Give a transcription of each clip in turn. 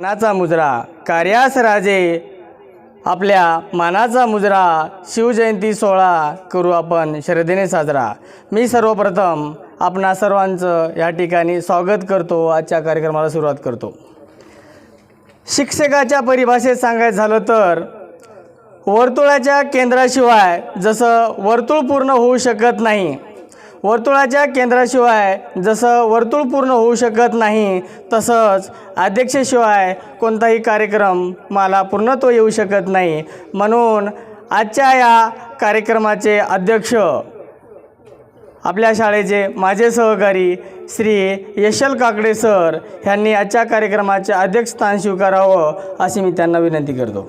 मानाचा मुजरा. कार्यास राजे आपल्या मानाचा मुजरा. शिवजयंती सोहळा करू आपण श्रद्धेने साजरा. मी सर्वप्रथम आपणा सर्वांचं या ठिकाणी स्वागत करतो. आजच्या कार्यक्रमाला सुरुवात करतो. शिक्षकाच्या परिभाषेत सांगायचं झालं तर वर्तुळाच्या केंद्राशिवाय जसं वर्तुळ पूर्ण होऊ शकत नाही वर्तुळाच्या केंद्राशिवाय जसं वर्तुळ पूर्ण होऊ शकत नाही तसंच अध्यक्षशिवाय कोणताही कार्यक्रम मला पूर्णत्व येऊ शकत नाही. म्हणून आजच्या या कार्यक्रमाचे अध्यक्ष आपल्या शाळेचे माझे सहकारी श्री यशल काकडे सर यांनी आजच्या कार्यक्रमाचे अध्यक्षस्थान स्वीकारावं अशी मी त्यांना विनंती करतो.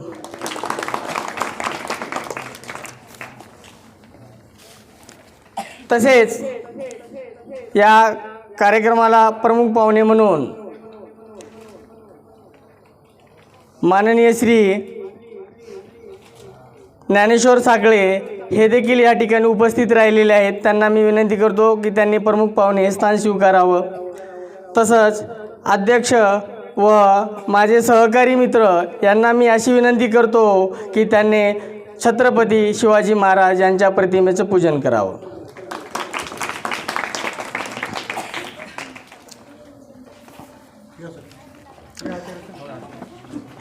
तसेच या कार्यक्रमाला प्रमुख पाहुणे म्हणून माननीय श्री ज्ञानेश्वर साखळे हे देखील या ठिकाणी उपस्थित राहिलेले आहेत. त्यांना मी विनंती करतो की त्यांनी प्रमुख पाहुणे हे स्थान स्वीकारावं. तसंच अध्यक्ष व माझे सहकारी मित्र यांना मी अशी विनंती करतो की त्यांनी छत्रपती शिवाजी महाराज यांच्या प्रतिमेचं पूजन करावं.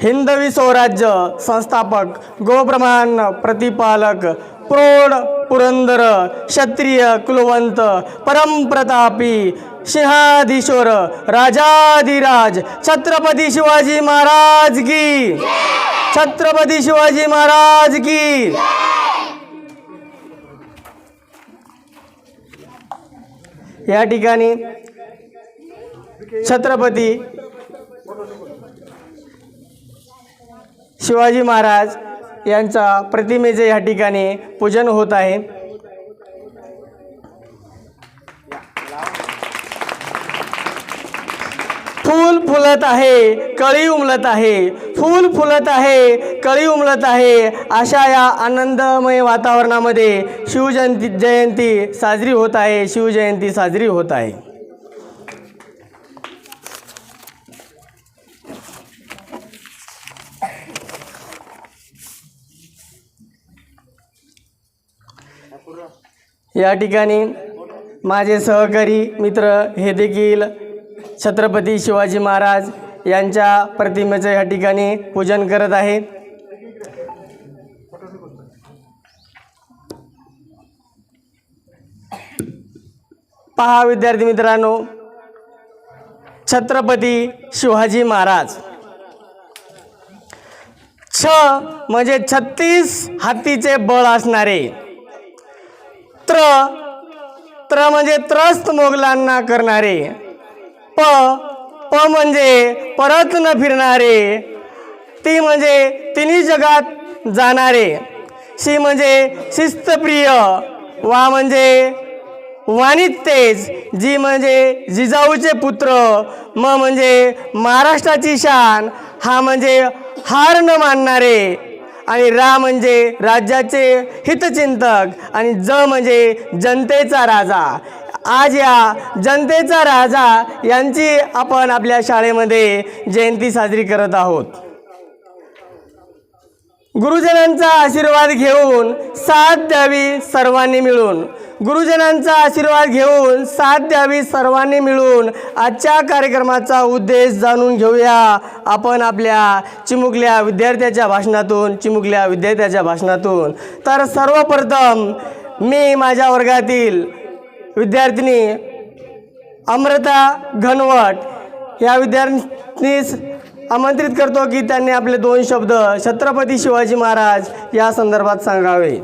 हिंदवी स्वराज्य संस्थापक गोप्रमाण प्रतिपालक प्रौढ पुरंदर क्षत्रिय कुलवंत परमप्रतापी सिंहाधीश्वर राजाधिराज छत्रपती शिवाजी महाराज की. छत्रपती शिवाजी महाराज की. या ठिकाणी छत्रपती शिवाजी महाराज यांचा प्रतिमेचे या ठिकाणी पूजन होत आहे. फूल फुलत आहे कळी उमलत आहे. फूल फुलत आहे कळी उमलत आहे. अशा या आनंदमय वातावरणामध्ये शिवजयंती जयंती साजरी होत आहे शिवजयंती साजरी होत आहे. या ठिकाणी माझे सहकारी मित्र हे देखील छत्रपती शिवाजी महाराज यांच्या प्रतिमेचं या ठिकाणी पूजन करत आहेत. पहा विद्यार्थी मित्रांनो छत्रपती शिवाजी महाराज. छ म्हणजे छत्तीस हातीचे बळ असणारे. त्र. त्र म्हणजे त्रस्त मोगलांना करणारे. प प म्हणजे परत न फिरणारे. ती म्हणजे तिन्ही जगात जाणारे. शी म्हणजे शिस्तप्रिय. वा म्हणजे वाणित तेज. जी म्हणजे जिजाऊचे पुत्र. म म्हणजे महाराष्ट्राची शान. हा म्हणजे हार न मानणारे. आणि रा म्हणजे राज्याचे हितचिंतक आणि ज म्हणजे जनतेचा राजा. आज या जनतेचा राजा यांची आपण आपल्या शाळेमध्ये जयंती साजरी करत आहोत. गुरुजनांचा आशीर्वाद घेऊन साथ द्यावी सर्वांनी मिळून. गुरुजनांचा आशीर्वाद घेऊन साथ द्यावी सर्वांनी मिळून आजच्या कार्यक्रमाचा उद्देश जाणून घेऊया. आपण आपल्या चिमुकल्या विद्यार्थ्याच्या भाषणातून चिमुकल्या विद्यार्थ्याच्या भाषणातून. तर सर्वप्रथम मी माझ्या वर्गातील विद्यार्थिनी अमृता घनवट या विद्यार्थीनीस आमंत्रित करतो की त्यांनी आपले दोन शब्द छत्रपती शिवाजी महाराज या संदर्भात सांगावे.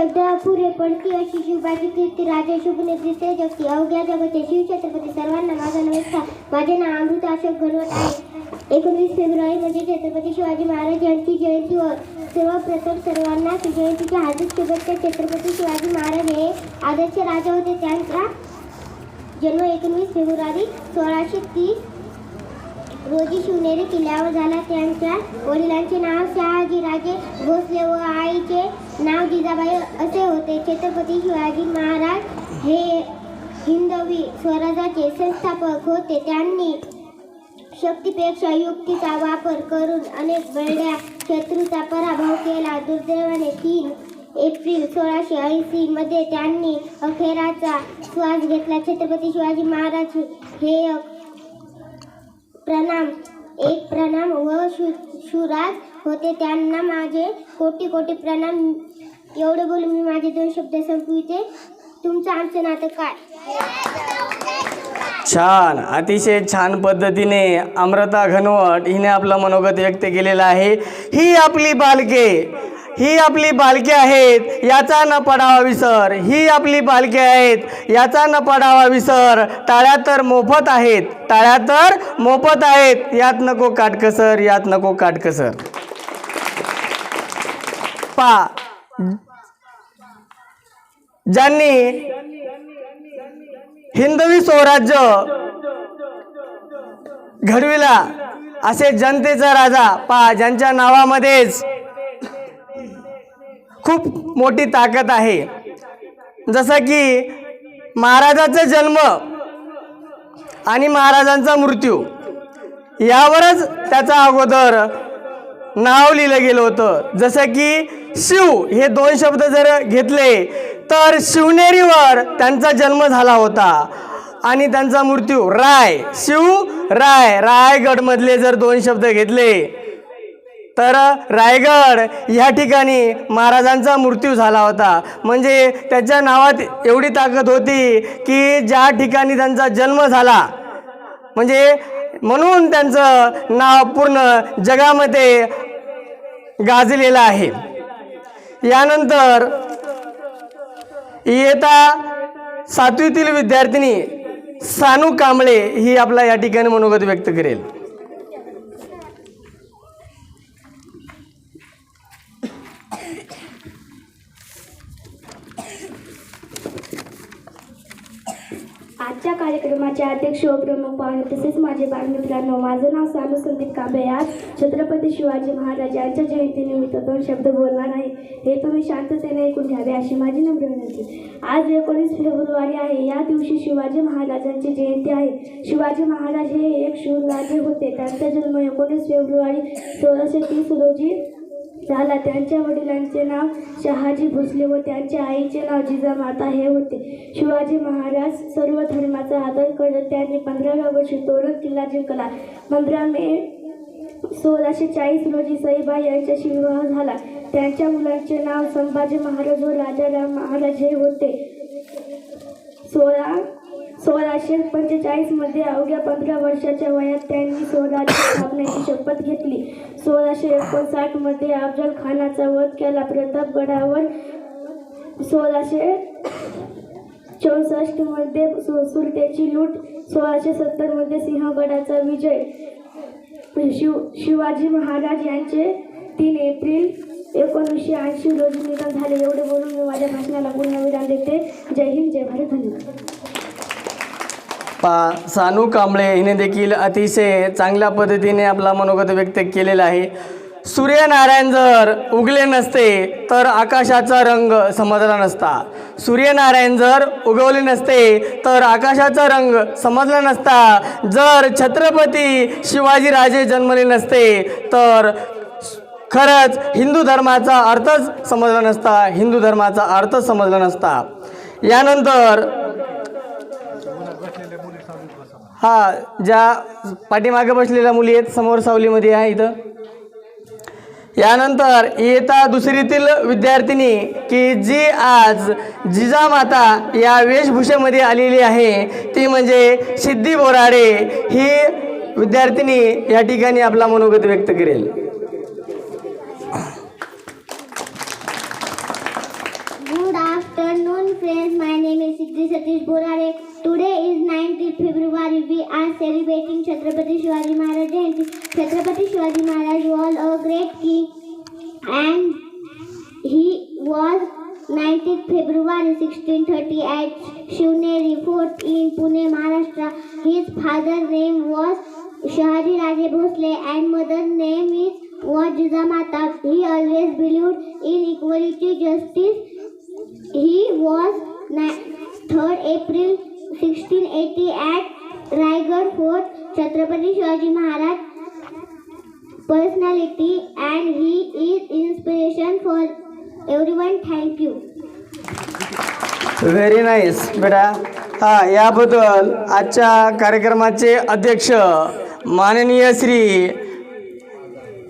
शब्द अपुरे पडती अशी शिवबाजी कीर्ती राजा शुभनेत्री नेतृत्व जगती अवघ्या शिव शिवछत्रपती सर्वांना माझा नमस्कार. माझे नाव अमृत अशोक घनवट आहे. एकोणवीस फेब्रुवारी म्हणजे छत्रपती शिवाजी महाराज यांची जयंती व सर्वप्रथम सर्वांना जयंतीच्या हार्दिक शुभेच्छा. छत्रपती शिवाजी महाराज हे आदर्श राजा होते. त्यांचा जन्म एकोणवीस फेब्रुवारी सोळाशे तीस रोजी शिवनेरी किल्ल्यावर झाला. त्यांच्या वडिलांचे नाव शहाजी राजे भोसले व आईचे नाव जिजाबाई असे होते. छत्रपती शिवाजी महाराज हे हिंदवी स्वराज्याचे संस्थापक होते. त्यांनी शक्तीपेक्षा युक्तीचा वापर करून अनेक वेळ्या शत्रूचा पराभव केला. दुर्दैवाने तीन एप्रिल सोळाशे ऐंशी मध्ये त्यांनी अखेराचा श्वास घेतला. छत्रपती शिवाजी महाराज हे एक प्रणाम. एक प्रणाम व शु शुराज होते. त्यांना माझे कोटी कोटी प्रणाम. एवढे बोलून मी माझे दोन शब्द संपविते तुमचं आमचं नातं काय? छान. अतिशय छान पद्धतीने अमृता घनवट हिने आपलं मनोगत व्यक्त केलेलं आहे. ही आपली बालके. ही आपली बालके आहेत याचा न पडावा विसर. ही आपली बालके आहेत याचा न पडावा विसर. टाळ्या तर मोफत आहेत टाळ्या तर मोफत आहेत. यात नको काटकसर यात नको काटकसर. पा. ज्यांनी हिंदवी स्वराज्य घडविला असे जनतेचा राजा पा. ज्यांच्या नावामध्येच खूप मोठी ताकद आहे. जसं की महाराजाचा जन्म आणि महाराजांचा मृत्यू यावरच त्याचा अगोदर नाव लिहिलं गेलं होतं. जसं की शिव हे दोन शब्द जर घेतले तर शिवनेरीवर त्यांचा जन्म झाला होता आणि त्यांचा मृत्यू राय शिव राय रायगडमधले जर दोन शब्द घेतले तर रायगड ह्या ठिकाणी महाराजांचा मृत्यू झाला होता. म्हणजे त्याच्या नावात एवढी ताकद होती की ज्या ठिकाणी त्यांचा जन्म झाला म्हणजे म्हणून त्यांचं नाव पूर्ण जगामध्ये गाजलेलं आहे. यानंतर इयता सातवीतील विद्यार्थिनी सानू कांबळे ही आपला या ठिकाणी मनोगत व्यक्त करेल. आजच्या कार्यक्रमाचे अध्यक्ष व प्रमुख पाहुणे तसेच माझे बालमित्रांनो माझं नाव सानू संदीप कांबळे आज छत्रपती शिवाजी महाराज यांच्या जयंतीनिमित्त दोन शब्द बोलणार आहे. हे तुम्ही शांततेने ऐकून घ्यावे अशी माझी नम्र विनंती. आज एकोणीस फेब्रुवारी आहे. या दिवशी शिवाजी महाराजांची जयंती आहे. शिवाजी महाराज हे एक शूर राजे होते. त्यांचा जन्म एकोणीस फेब्रुवारी सोळाशे तीस रोजी झाला. त्यांच्या वडिलांचे नाव शहाजी भोसले व त्यांच्या आईचे नाव जिजामाता हे होते. शिवाजी महाराज सर्व धर्माचा आदर करत त्यांनी पंधराव्या वर्षी तोरण किल्ला जिंकला. पंधरा मे सोळाशे चाळीस रोजी सईबाई यांच्याशी विवाह झाला. त्यांच्या मुलांचे नाव संभाजी महाराज व राजाराम महाराज हे होते. सोळा सोळाशे पंचेचाळीसमध्ये अवघ्या पंधरा वर्षाच्या वयात त्यांनी स्वराज्य स्थापनेची शपथ घेतली. सोळाशे एकोणसाठमध्ये अफजल खानाचा वध केला. प्रतापगडावर सोळाशे चौसष्टमध्ये सु सुरतेची लूट सोळाशे सत्तरमध्ये सिंहगडाचा विजय. शिव शिवाजी महाराज यांचे तीन एप्रिल एकोणीसशे ऐंशी रोजी निधन झाले. एवढे बोलून मी माझ्या भाषणाला पुन्हा विराम देते. जय हिंद जय भारत धन्यवाद. पा सानू कांबळे हिने देखील अतिशय चांगल्या पद्धतीने आपला मनोगत व्यक्त केलेला आहे. सूर्यनारायण जर उगले नसते तर आकाशाचा रंग समजला नसता. सूर्यनारायण जर उगवले नसते तर आकाशाचा रंग समजला नसता. जर छत्रपती शिवाजीराजे जन्मले नसते तर खरंच हिंदू धर्माचा अर्थच समजला नसता हिंदू धर्माचा अर्थच समजला नसता. यानंतर हा ज्या पाठीमागे बसलेल्या मुली आहेत समोर सावलीमध्ये आहे इथं. यानंतर इयत्ता दुसरीतील विद्यार्थिनी की जी आज जिजामाता या वेशभूषेमध्ये आलेली आहे ती म्हणजे सिद्धी बोराडे. ही विद्यार्थिनी या ठिकाणी आपला मनोगत व्यक्त करेल. Friends. My name is Siddhi Satish Borare. Today is 19th February. We are celebrating Chhatrapati Shivaji Maharaj Jayanti. Chhatrapati Shivaji Maharaj was a great king and he was 19th February 1630 at Shivneri Fort in Pune, Maharashtra. His father's name was Shahaji Raje Bhosle and mother's name is was Jizamata. He always believed in equality, justice, he was third April 1680 at Raigad Fort, Chhatrapati Shivaji Maharaj personality and he is inspiration for everyone. Thank you. Very nice बेटा हा याबद्दल आजच्या कार्यक्रमाचे अध्यक्ष माननीय Shri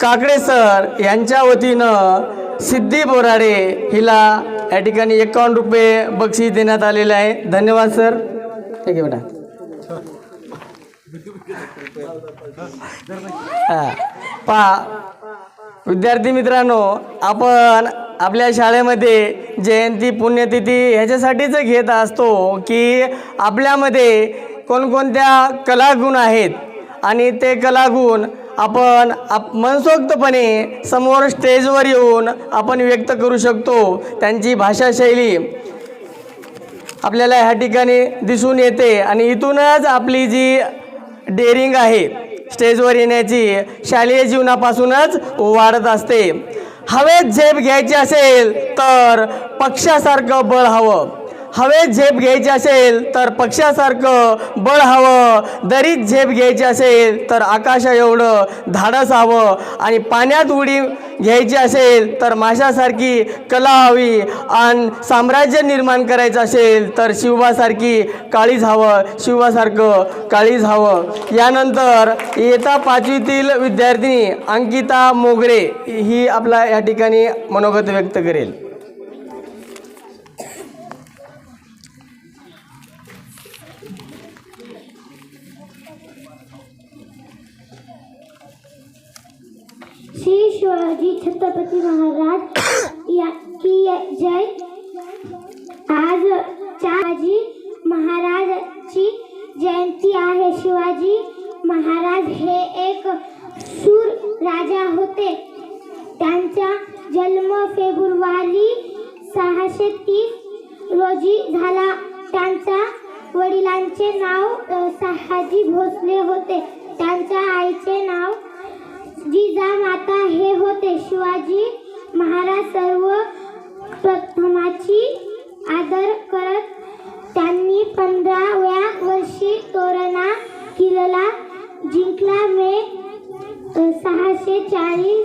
Kakade sir यांच्या वतीनं सिद्धी बोराडे हिला या ठिकाणी एकावन्न रुपये बक्षीस देण्यात आलेले आहे. धन्यवाद सर. ठीक आहे बेटा. हा. पहा. विद्यार्थी मित्रांनो आपण आपल्या शाळेमध्ये जयंती पुण्यतिथी ह्याच्यासाठीच घेत असतो की आपल्यामध्ये कोणकोणत्या कलागुण आहेत आणि ते कलागुण आपण आप मनसोक्तपणे समोर स्टेजवर येऊन आपण व्यक्त करू शकतो त्यांची भाषाशैली. आपल्याला ह्या ठिकाणी दिसून येते आणि इथूनच आपली जी डेअरिंग आहे स्टेजवर येण्याची शालेय जीवनापासूनच वाढत असते. हवेत झेप घ्यायची असेल तर पक्षासारखं बळ हवं. हवेत झेप घ्यायची असेल तर पक्षासारखं बळ हवं. दरीत झेप घ्यायची असेल तर आकाशा एवढं धाडस हवं. आणि पाण्यात उडी घ्यायची असेल तर माशासारखी कला हवी. आणि साम्राज्य निर्माण करायचं असेल तर शिवबासारखी काळीज हवं. शिवबासारखं काळीज हवं. यानंतर येता पाचवीतील विद्यार्थिनी अंकिता मोगरे ही आपला या ठिकाणी मनोगत व्यक्त करेल. महाराज हे एक सूर राजा होते. त्यांचा जन्म फेब्रुवारी सहाशे तीस रोजी झाला. त्यांच्या वडिलांचे नाव सहाजी भोसले होते. त्यांच्या आईचे नाव जिजामाता हे होते. शिवाजी महाराज सर्व प्रथमाची आदर करत त्यांनी पंधराव्या वर्षी तोरणा किल्ला जिंकला मे सहाशे चाळीस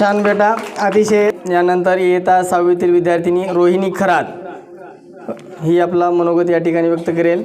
छान बेटा अतिशय यानंतर येता सहावीतील विद्यार्थिनी रोहिणी खरात. ही आपला मनोगत या ठिकाणी व्यक्त करेल.